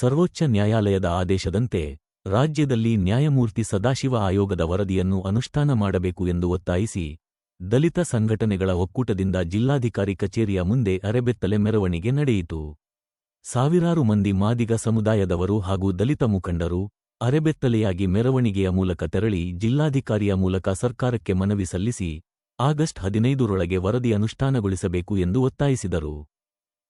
ಸರ್ವೋಚ್ಚ ನ್ಯಾಯಾಲಯದ ಆದೇಶದಂತೆ ರಾಜ್ಯದಲ್ಲಿ ನ್ಯಾಯಮೂರ್ತಿ ಸದಾಶಿವ ಆಯೋಗದ ವರದಿಯನ್ನು ಅನುಷ್ಠಾನ ಮಾಡಬೇಕು ಎಂದು ಒತ್ತಾಯಿಸಿ ದಲಿತ ಸಂಘಟನೆಗಳ ಒಕ್ಕೂಟದಿಂದ ಜಿಲ್ಲಾಧಿಕಾರಿ ಕಚೇರಿಯ ಮುಂದೆ ಅರೆಬೆತ್ತಲೆ ಮೆರವಣಿಗೆ ನಡೆಯಿತು. ಸಾವಿರಾರು ಮಂದಿ ಮಾದಿಗ ಸಮುದಾಯದವರು ಹಾಗೂ ದಲಿತ ಮುಖಂಡರು ಅರೆಬೆತ್ತಲೆಯಾಗಿ ಮೆರವಣಿಗೆಯ ಮೂಲಕ ತೆರಳಿ ಜಿಲ್ಲಾಧಿಕಾರಿಯ ಮೂಲಕ ಸರ್ಕಾರಕ್ಕೆ ಮನವಿ ಸಲ್ಲಿಸಿ ಆಗಸ್ಟ್ ಹದಿನೈದರೊಳಗೆ ವರದಿ ಅನುಷ್ಠಾನಗೊಳಿಸಬೇಕು ಎಂದು ಒತ್ತಾಯಿಸಿದರು.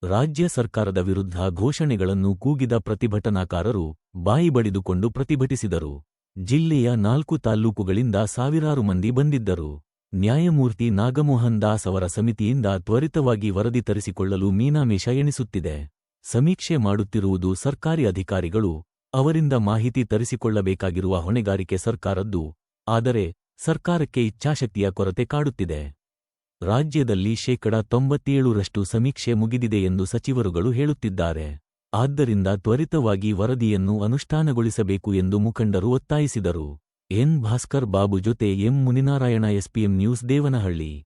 ರಾಜ್ಯ ಸರ್ಕಾರದ ವಿರುದ್ಧ ಘೋಷಣೆಗಳನ್ನು ಕೂಗಿದ ಪ್ರತಿಭಟನಾಕಾರರು ಬಾಯಿ ಬಡಿದುಕೊಂಡು ಪ್ರತಿಭಟಿಸಿದರು. ಜಿಲ್ಲೆಯ ನಾಲ್ಕು ತಾಲ್ಲೂಕುಗಳಿಂದ ಸಾವಿರಾರು ಮಂದಿ ಬಂದಿದ್ದರು. ನ್ಯಾಯಮೂರ್ತಿ ನಾಗಮೋಹನ್ ದಾಸ್ ಅವರ ಸಮಿತಿಯಿಂದ ತ್ವರಿತವಾಗಿ ವರದಿ ತರಿಸಿಕೊಳ್ಳಲು ಮೀನಾಮೇಷ ಎಣಿಸುತ್ತಿದೆ. ಸಮೀಕ್ಷೆ ಮಾಡುತ್ತಿರುವುದು ಸರ್ಕಾರಿ ಅಧಿಕಾರಿಗಳು, ಅವರಿಂದ ಮಾಹಿತಿ ತರಿಸಿಕೊಳ್ಳಬೇಕಾಗಿರುವ ಹೊಣೆಗಾರಿಕೆ ಸರ್ಕಾರದ್ದು, ಆದರೆ ಸರ್ಕಾರಕ್ಕೆ ಇಚ್ಛಾಶಕ್ತಿಯ ಕೊರತೆ ಕಾಡುತ್ತಿದೆ. ರಾಜ್ಯದಲ್ಲಿ ಶೇಕಡ ತೊಂಬತ್ತೇಳರಷ್ಟು ಸಮೀಕ್ಷೆ ಮುಗಿದಿದೆ ಎಂದು ಸಚಿವರುಗಳು ಹೇಳುತ್ತಿದ್ದಾರೆ. ಆದ್ದರಿಂದ ತ್ವರಿತವಾಗಿ ವರದಿಯನ್ನು ಅನುಷ್ಠಾನಗೊಳಿಸಬೇಕು ಎಂದು ಮುಖಂಡರು ಒತ್ತಾಯಿಸಿದರು. ಎನ್. ಭಾಸ್ಕರ್ ಬಾಬು ಜೊತೆ M. Muninarayana, SPM news, Devanahalli.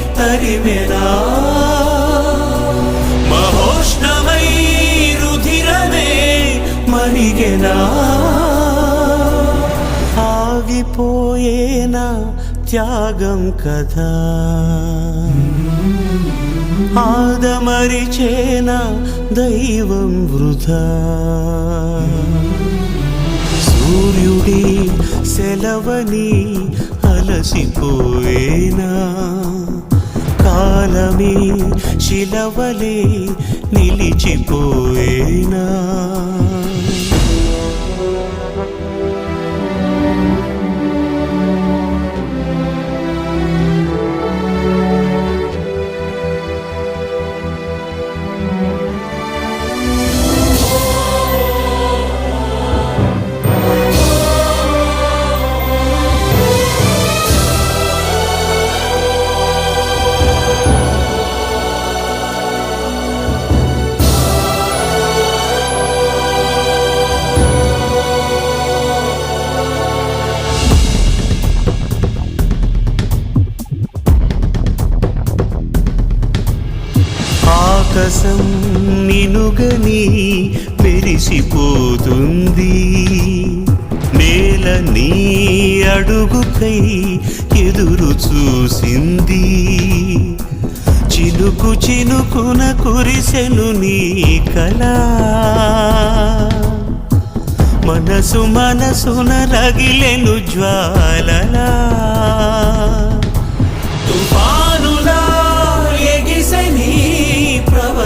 తరిమెనా మహోష్ణమై రుధిరమే మరిగెనా ఆగిపోయేనా త్యాగం కదా ఆదమరిచేన దైవం వృధా? సూర్యుడి సెలవని అలసిపోయేనా కాలమే శిలవలే నిలిచిపోయేనా? రసం నినుగని పెరిసిపోతుంది నేల నీ అడుగుకై ఎదురు చూసింది. చినుకు చినుకున కురిసెను నీ కళా. మనసు మనసున రగిలెను జ్వాలలా. తుఫానులా ఎగిసెని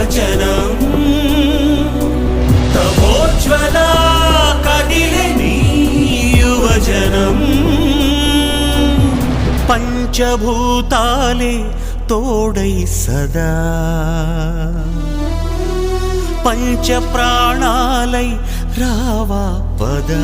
ప్రవచనం తమోజ్వల కదిలని యువజనం. పంచభూతాలే తోడై సదా. పంచ ప్రాణాలై రావా పదా.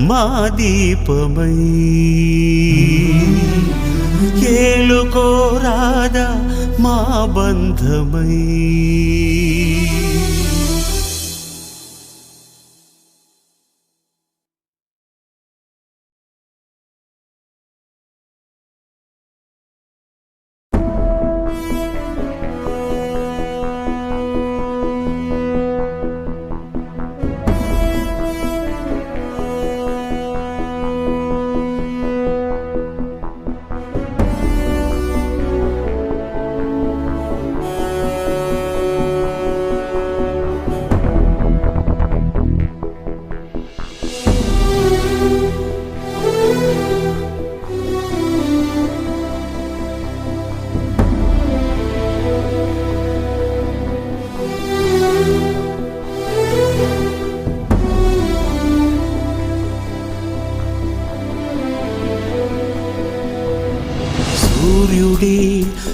మా దీపమై. ఏలుకోరాదా మా బంధమై.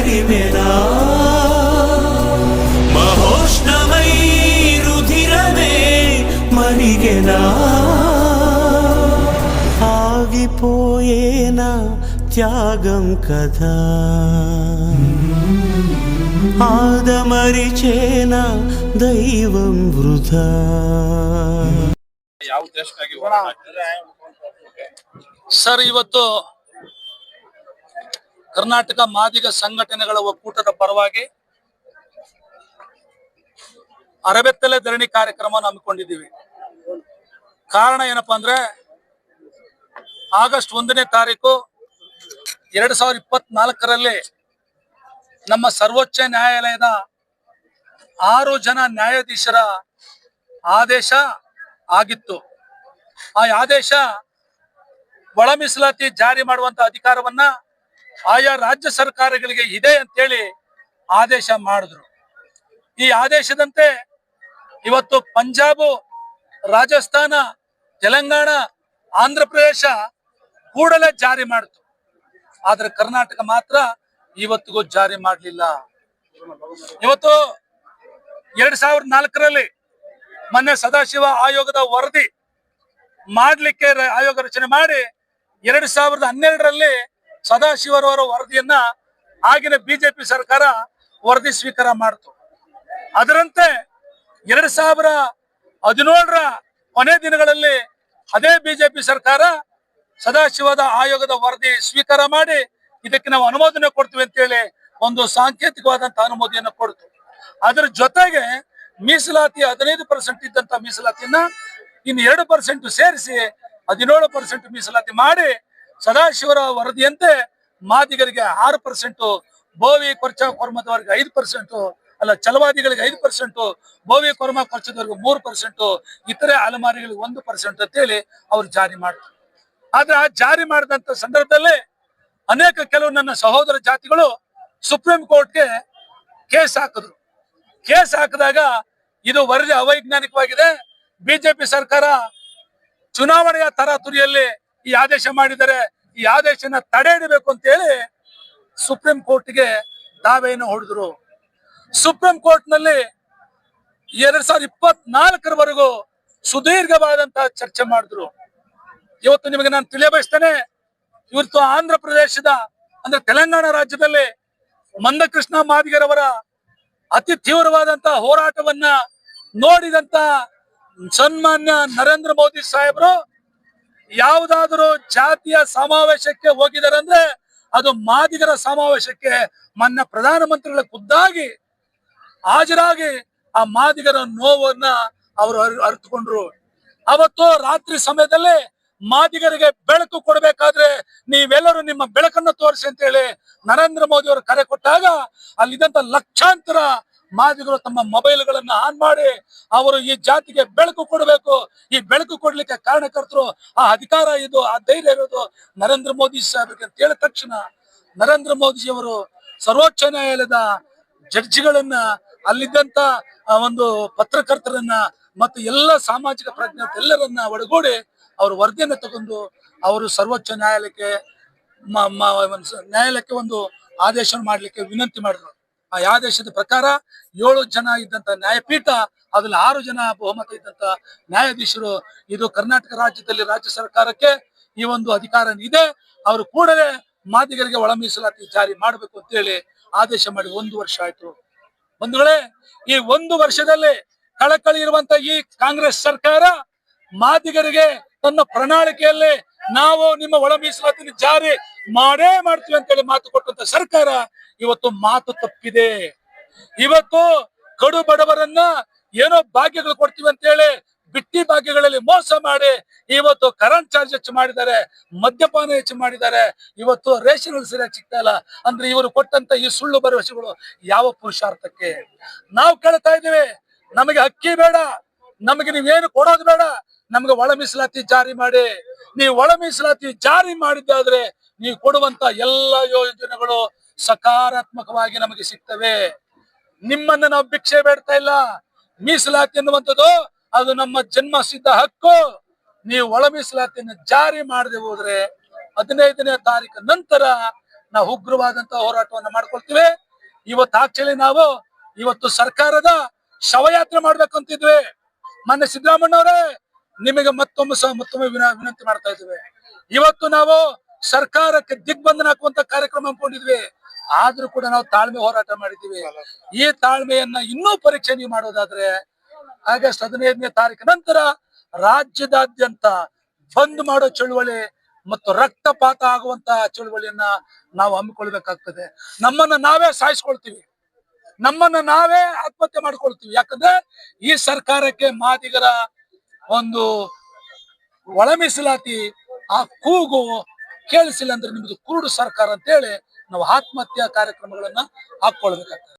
తరిమెనా మహోష్ణమై రుధిరమే మరిగెనా ఆగిపోయేనా త్యాగం కదా ఆదమరిచేన ದೈವಂ ವೃಥಾ ಯಾವ ಉದ್ದೇಶಕ್ಕಾಗಿ ಹೋರಾಟ ಮಾಡ್ತಿದ್ದಾರೆ? ಸರ್ ಇವತ್ತು ಕರ್ನಾಟಕ ಮಾದಿಗ ಸಂಘಟನೆಗಳ ಒಕ್ಕೂಟದ ಪರವಾಗಿ ಅರಬೆತ್ತಲೆ ಧರಣಿ ಕಾರ್ಯಕ್ರಮ ಹಮ್ಮಿಕೊಂಡಿದ್ದೀವಿ. ಕಾರಣ ಏನಪ್ಪಾ ಅಂದ್ರೆ ಆಗಸ್ಟ್ ಒಂದನೇ ತಾರೀಕು ಎರಡ್ ಸಾವಿರದ ಇಪ್ಪತ್ನಾಲ್ಕರಲ್ಲಿ ನಮ್ಮ ಸರ್ವೋಚ್ಚ ನ್ಯಾಯಾಲಯದ ಆರು ಜನ ನ್ಯಾಯಾಧೀಶರ ಆದೇಶ ಆಗಿತ್ತು. ಆ ಆದೇಶ ಒಳ ಮೀಸಲಾತಿ ಜಾರಿ ಮಾಡುವಂತ ಅಧಿಕಾರವನ್ನ ಆಯಾ ರಾಜ್ಯ ಸರ್ಕಾರಗಳಿಗೆ ಇದೆ ಅಂತೇಳಿ ಆದೇಶ ಮಾಡಿದ್ರು. ಈ ಆದೇಶದಂತೆ ಇವತ್ತು ಪಂಜಾಬ್, ರಾಜಸ್ಥಾನ, ತೆಲಂಗಾಣ, ಆಂಧ್ರ ಪ್ರದೇಶ ಕೂಡಲೇ ಜಾರಿ ಮಾಡಿತು. ಆದ್ರೆ ಕರ್ನಾಟಕ ಮಾತ್ರ ಇವತ್ತಿಗೂ ಜಾರಿ ಮಾಡಲಿಲ್ಲ. ಇವತ್ತು ಎರಡ್ ಸಾವಿರದ ನಾಲ್ಕರಲ್ಲಿ ಮೊನ್ನೆ ಸದಾಶಿವ ಆಯೋಗದ ವರದಿ ಮಾಡಲಿಕ್ಕೆ ಆಯೋಗ ರಚನೆ ಮಾಡಿ ಎರಡ್ ಸಾವಿರದ ಹನ್ನೆರಡರಲ್ಲಿ ಸದಾಶಿವರವರ ವರದಿಯನ್ನ ಆಗಿನ ಬಿಜೆಪಿ ಸರ್ಕಾರ ವರದಿ ಸ್ವೀಕಾರ ಮಾಡಿತು. ಅದರಂತೆ ಎರಡ್ ಸಾವಿರ ಹದಿನೇಳರ ಕೊನೆ ದಿನಗಳಲ್ಲಿ ಅದೇ ಬಿಜೆಪಿ ಸರ್ಕಾರ ಸದಾಶಿವದ ಆಯೋಗದ ವರದಿ ಸ್ವೀಕಾರ ಮಾಡಿ ಇದಕ್ಕೆ ನಾವು ಅನುಮೋದನೆ ಕೊಡ್ತೀವಿ ಅಂತೇಳಿ ಒಂದು ಸಾಂಕೇತಿಕವಾದಂತಹ ಅನುಮೋದನೆಯನ್ನು ಕೊಡ್ತು. ಅದರ ಜೊತೆಗೆ ಮೀಸಲಾತಿ ಹದಿನೈದು ಪರ್ಸೆಂಟ್ ಇದ್ದಂತ ಮೀಸಲಾತಿಯನ್ನ ಇನ್ನು ಎರಡು ಪರ್ಸೆಂಟ್ ಸೇರಿಸಿ ಹದಿನೇಳು ಪರ್ಸೆಂಟ್ ಮೀಸಲಾತಿ ಮಾಡಿ ಸದಾಶಿವರ ವರದಿಯಂತೆ ಮಾದಿಗರಿಗೆ ಆರು ಪರ್ಸೆಂಟು, ಬೋವಿ ಕೊರ್ಚ ಕೊರ್ಮದವರಿಗೆ ಐದು ಪರ್ಸೆಂಟು, ಅಲ್ಲ ಚಲವಾದಿಗಳಿಗೆ ಐದು ಪರ್ಸೆಂಟು, ಬೋವಿ ಕೊರ್ಮ ಕೊರ್ಚದವರಿಗೆ ಮೂರು ಪರ್ಸೆಂಟು, ಇತರೆ ಅಲೆಮಾರಿಗಳಿಗೆ ಒಂದು ಪರ್ಸೆಂಟ್ ಅಂತೇಳಿ ಅವ್ರು ಜಾರಿ ಮಾಡ್ತಾರೆ. ಆದ್ರೆ ಆ ಜಾರಿ ಮಾಡಿದಂತ ಸಂದರ್ಭದಲ್ಲಿ ಅನೇಕ ಕೆಲವು ನನ್ನ ಸಹೋದರ ಜಾತಿಗಳು ಸುಪ್ರೀಂ ಕೋರ್ಟ್ಗೆ ಕೇಸ್ ಹಾಕಿದ್ರು. ಕೇಸ್ ಹಾಕಿದಾಗ ಇದು ವರದಿ ಅವೈಜ್ಞಾನಿಕವಾಗಿದೆ. ಬಿಜೆಪಿ ಸರ್ಕಾರ ಚುನಾವಣೆಯ ತರಾತುರಿಯಲ್ಲಿ ಈ ಆದೇಶ ಮಾಡಿದರೆ ಈ ಆದೇಶನ ತಡೆ ಇಡಬೇಕು ಅಂತ ಹೇಳಿ ಸುಪ್ರೀಂ ಕೋರ್ಟ್ಗೆ ದಾವೆಯನ್ನು ಹೊಡೆದ್ರು. ಸುಪ್ರೀಂ ಕೋರ್ಟ್ನಲ್ಲಿ ಎರಡ್ ಸಾವಿರದ ಇಪ್ಪತ್ನಾಲ್ಕರವರೆಗೂ ಸುದೀರ್ಘವಾದಂತಹ ಚರ್ಚೆ ಮಾಡಿದ್ರು. ಇವತ್ತು ನಿಮಗೆ ನಾನು ತಿಳಿಯಬಯಸ್ತೇನೆ, ಇವತ್ತು ಆಂಧ್ರ ಪ್ರದೇಶದ, ಅಂದ್ರೆ ತೆಲಂಗಾಣ ರಾಜ್ಯದಲ್ಲಿ ಮಂದಕೃಷ್ಣ ಮಾದಿಗರವರ ಅತಿ ತೀವ್ರವಾದಂತಹ ಹೋರಾಟವನ್ನ ನೋಡಿದಂತ ಸನ್ಮಾನ್ಯ ನರೇಂದ್ರ ಮೋದಿ ಸಾಹೇಬರು ಯಾವುದಾದರೂ ಜಾತಿಯ ಸಮಾವೇಶಕ್ಕೆ ಹೋಗಿದಾರಂದ್ರೆ ಅದು ಮಾದಿಗರ ಸಮಾವೇಶಕ್ಕೆ ಮೊನ್ನೆ ಪ್ರಧಾನಮಂತ್ರಿಗಳ ಖುದ್ದಾಗಿ ಹಾಜರಾಗಿ ಆ ಮಾದಿಗರ ನೋವನ್ನ ಅವರು ಅರ್- ಅರಿತುಕೊಂಡ್ರು. ಅವತ್ತು ರಾತ್ರಿ ಸಮಯದಲ್ಲಿ ಮಾದಿಗರಿಗೆ ಬೆಳಕು ಕೊಡಬೇಕಾದ್ರೆ ನೀವೆಲ್ಲರೂ ನಿಮ್ಮ ಬೆಳಕನ್ನು ತೋರಿಸಿ ಅಂತ ಹೇಳಿ ನರೇಂದ್ರ ಮೋದಿ ಅವರು ಕರೆ ಕೊಟ್ಟಾಗ ಅಲ್ಲಿದ್ದಂತ ಲಕ್ಷಾಂತರ ಮಾದಿಗರು ತಮ್ಮ ಮೊಬೈಲ್ಗಳನ್ನ ಆನ್ ಮಾಡಿ ಅವರು ಈ ಜಾತಿಗೆ ಬೆಳಕು ಕೊಡಬೇಕು. ಈ ಬೆಳಕು ಕೊಡ್ಲಿಕ್ಕೆ ಕಾರಣಕರ್ತರು, ಆ ಅಧಿಕಾರ ಇದು, ಆ ಧೈರ್ಯ ಇರೋದು ನರೇಂದ್ರ ಮೋದಿ ಸಾಹೇಬ್ರಿಗೆ ಅಂತ ಹೇಳಿದ ತಕ್ಷಣ ನರೇಂದ್ರ ಮೋದಿಜಿಯವರು ಸರ್ವೋಚ್ಚ ನ್ಯಾಯಾಲಯದ ಜಡ್ಜಿಗಳನ್ನ, ಅಲ್ಲಿದ್ದಂತ ಒಂದು ಪತ್ರಕರ್ತರನ್ನ ಮತ್ತು ಎಲ್ಲ ಸಾಮಾಜಿಕ ಪ್ರಜ್ಞೆ ಎಲ್ಲರನ್ನ ಒಳಗೂಡಿ ಅವರು ವರದಿಯನ್ನು ತಗೊಂಡು ಅವರು ಸರ್ವೋಚ್ಚ ನ್ಯಾಯಾಲಯಕ್ಕೆ ನ್ಯಾಯಾಲಯಕ್ಕೆ ಒಂದು ಆದೇಶ ಮಾಡ್ಲಿಕ್ಕೆ ವಿನಂತಿ ಮಾಡಿದ್ರು. ಆ ಆದೇಶದ ಪ್ರಕಾರ ಏಳು ಜನ ಇದ್ದಂತ ನ್ಯಾಯಪೀಠ, ಅದ್ರಲ್ಲಿ ಆರು ಜನ ಬಹುಮತ ಇದ್ದಂತ ನ್ಯಾಯಾಧೀಶರು ಇದು ಕರ್ನಾಟಕ ರಾಜ್ಯದಲ್ಲಿ ರಾಜ್ಯ ಸರ್ಕಾರಕ್ಕೆ ಈ ಒಂದು ಅಧಿಕಾರ ಇದೆ. ಅವರು ಕೂಡಲೇ ಮಾದಿಗರಿಗೆ ಒಳ ಮೀಸಲಾತಿ ಜಾರಿ ಮಾಡಬೇಕು ಅಂತ ಹೇಳಿ ಆದೇಶ ಮಾಡಿ ಒಂದು ವರ್ಷ ಆಯ್ತು. ಬಂಧುಗಳೇ, ಈ ಒಂದು ವರ್ಷದಲ್ಲಿ ಕಳಕಳಿ ಇರುವಂತ ಈ ಕಾಂಗ್ರೆಸ್ ಸರ್ಕಾರ ಮಾದಿಗರಿಗೆ ತನ್ನ ಪ್ರಣಾಳಿಕೆಯಲ್ಲಿ ನಾವು ನಿಮ್ಮ ಒಳ ಮೀಸಲಾತಿನ ಜಾರಿ ಮಾಡೇ ಮಾಡ್ತೀವಿ ಅಂತೇಳಿ ಮಾತು ಕೊಟ್ಟಂತ ಸರ್ಕಾರ ಇವತ್ತು ಮಾತು ತಪ್ಪಿದೆ. ಇವತ್ತು ಕಡು ಬಡವರನ್ನ ಏನೋ ಭಾಗ್ಯಗಳು ಕೊಡ್ತೀವಿ ಅಂತೇಳಿ ಬಿಟ್ಟಿ ಭಾಗ್ಯಗಳಲ್ಲಿ ಮೋಸ ಮಾಡಿ ಇವತ್ತು ಕರೆಂಟ್ ಚಾರ್ಜ್ ಹೆಚ್ಚು ಮಾಡಿದ್ದಾರೆ, ಮದ್ಯಪಾನ ಹೆಚ್ಚು ಮಾಡಿದ್ದಾರೆ. ಇವತ್ತು ರೇಷನ್ ಸರಿಯಾಗಿ ಸಿಗ್ತಾ ಇಲ್ಲ. ಅಂದ್ರೆ ಇವರು ಕೊಟ್ಟಂತ ಈ ಸುಳ್ಳು ಭರವಸೆಗಳು ಯಾವ ಪುರುಷಾರ್ಥಕ್ಕೆ? ನಾವು ಕೇಳ್ತಾ ಇದ್ದೀವಿ, ನಮಗೆ ಅಕ್ಕಿ ಬೇಡ, ನಮಗೆ ನೀವೇನು ಕೊಡೋದು ಬೇಡ ನಮಗೆ ಒಳ ಮೀಸಲಾತಿ ಜಾರಿ ಮಾಡಿ. ನೀವು ಒಳ ಮೀಸಲಾತಿ ಜಾರಿ ಮಾಡಿದ್ದಾದ್ರೆ ನೀವು ಕೊಡುವಂತ ಎಲ್ಲ ಯೋಜನೆಗಳು ಸಕಾರಾತ್ಮಕವಾಗಿ ನಮಗೆ ಸಿಗ್ತವೆ. ನಿಮ್ಮನ್ನ ನಾವು ಭಿಕ್ಷೆ ಬೇಡ್ತಾ ಇಲ್ಲ. ಮೀಸಲಾತಿ ಎನ್ನುವಂಥದ್ದು ಅದು ನಮ್ಮ ಜನ್ಮ ಸಿದ್ಧ ಹಕ್ಕು. ನೀವು ಒಳ ಮೀಸಲಾತಿಯನ್ನು ಜಾರಿ ಮಾಡದೆ ಹೋದ್ರೆ ಹದಿನೈದನೇ ತಾರೀಕು ನಂತರ ನಾವು ಉಗ್ರವಾದಂತಹ ಹೋರಾಟವನ್ನ ಮಾಡ್ಕೊಳ್ತೀವಿ. ಇವತ್ತು ಆಕ್ಚುಲಿ ನಾವು ಇವತ್ತು ಸರ್ಕಾರದ ಶವಯಾತ್ರೆ ಮಾಡ್ಬೇಕಂತಿದ್ವಿ. ಮೊನ್ನೆ ಸಿದ್ದರಾಮಣ್ಣವರೇ ನಿಮಗೆ ಮತ್ತೊಮ್ಮೆ ಸಹ ಮತ್ತೊಮ್ಮೆ ವಿನ- ವಿನಂತಿ ಮಾಡ್ತಾ ಇದ್ದೇವೆ. ಇವತ್ತು ನಾವು ಸರ್ಕಾರಕ್ಕೆ ದಿಗ್ಬಂಧನ ಹಾಕುವಂತ ಕಾರ್ಯಕ್ರಮ ಹಮ್ಮಿಕೊಂಡಿದ್ವಿ. ಆದ್ರೂ ಕೂಡ ನಾವು ತಾಳ್ಮೆ ಹೋರಾಟ ಮಾಡಿದ್ದೀವಿ. ಈ ತಾಳ್ಮೆಯನ್ನ ಇನ್ನೂ ಪರೀಕ್ಷೆ ನೀವು ಮಾಡೋದಾದ್ರೆ ಆಗಸ್ಟ್ ಹದಿನೈದನೇ ತಾರೀಕು ನಂತರ ರಾಜ್ಯದಾದ್ಯಂತ ಬಂದ್ ಮಾಡೋ ಚಳುವಳಿ ಮತ್ತು ರಕ್ತಪಾತ ಆಗುವಂತ ಚಳುವಳಿಯನ್ನ ನಾವು ಹಮ್ಮಿಕೊಳ್ಬೇಕಾಗ್ತದೆ. ನಮ್ಮನ್ನ ನಾವೇ ಸಾಯಿಸ್ಕೊಳ್ತೀವಿ. ನಮ್ಮನ್ನ ನಾವೇ ಆತ್ಮಹತ್ಯೆ ಮಾಡ್ಕೊಳ್ತೀವಿ. ಯಾಕಂದ್ರೆ ಈ ಸರ್ಕಾರಕ್ಕೆ ಮಾದಿಗರ ಒಂದು ಒಳ ಮೀಸಲಾತಿ ಆ ಕೂಗು ಕೇಳಿಸಿಲ್ಲ ಅಂದ್ರೆ ನಿಮ್ದು ಕುರುಡು ಸರ್ಕಾರ ಅಂತೇಳಿ ನಾವು ಆತ್ಮಹತ್ಯಾ ಕಾರ್ಯಕ್ರಮಗಳನ್ನ ಹಾಕೊಳ್ಬೇಕಾಗ್ತದೆ